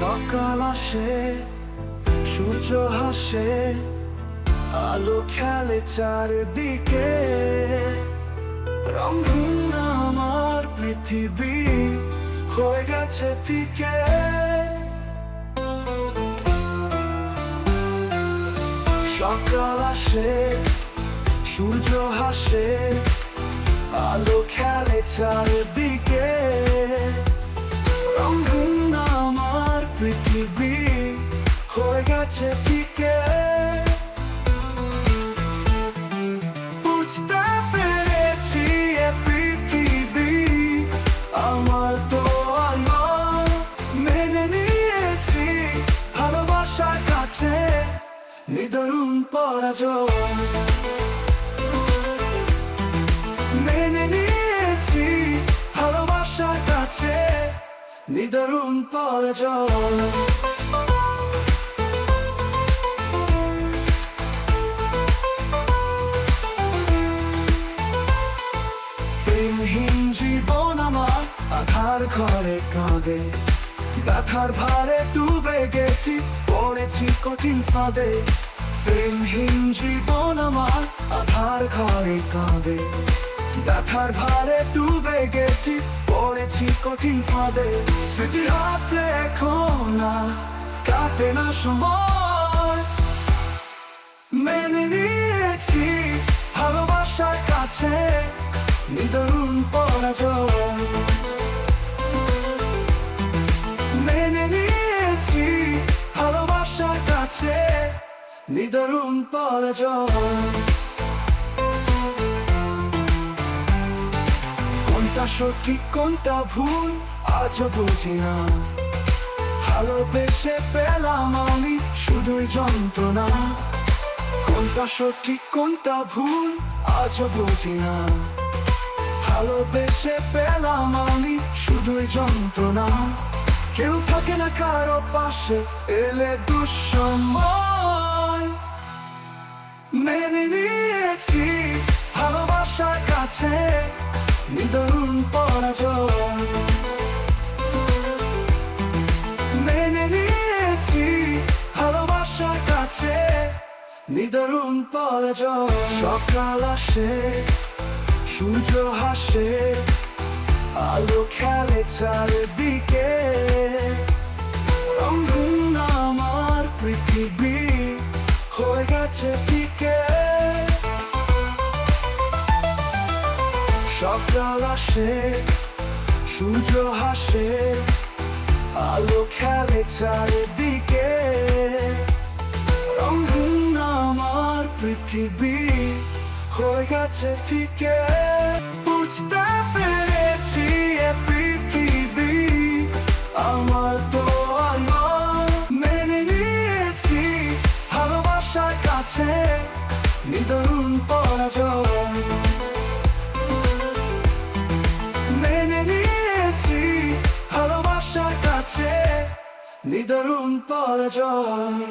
সকাল আসে, সূর্য হাসে আলো খেলে চারদিকে। রঙিন আমার পৃথিবী হয়ে গেছে ফিকে। সকাল আসে, সূর্য হাসে আলো খেলে চারদিকে। গেছে ফিকে। বুঝতে পেরেছি এ আমার মেনে নিয়েছি কাছে পরাজয়। মেনে নিয়েছি ভালোবাসার কাছে নিদরুন পরাজয়। আধার ঘরে কাঁদে। ব্যথার ভারে ডুবে গেছি, পড়েছি কঠিন ফাঁদে। প্রেমহীন জীবন আমার আধার ঘরে কাঁদে। ব্যথার ভারে ডুবে গেছি, পড়েছি কঠিন ফাঁদে। স্মৃতি হাতে এখন না কাটে না সময়। মেনে নিয়েছি ভালোবাসার কাছে নিদরুন পরাজয়। কাছে নিদরুন পরাজয়। কোনটা সঠিক, কোনটা ভুল, আজও বুঝি না। ভালোবেসে পেলাম আমি শুধুই যন্ত্রণা। কোনটা সঠিক, কোনটা ভুল, আজও বুঝি না। ভালোবেসে পেলাম আমি শুধুই যন্ত্রণা। কেউ থাকে না কারও পাশে, এলে দুঃসময় মেনে নিয়েছি ভালোবাসার কাছে নিদরুন পরাজয়। মেনে নিয়েছি ভালোবাসার কাছে নিদরুন পরাজয়। সকাল আসে, সূর্য হাসে, আলো খেলে চারদিকে। গেছে সূর্য হাসে আলো খেলে চারিদিকে। আমার পৃথিবী হয়ে গেছে ফিকে। নিদরুন পরাজয়। মেনে নিয়েছি ভালোবাসার কাছে নিদরুন পরাজয়।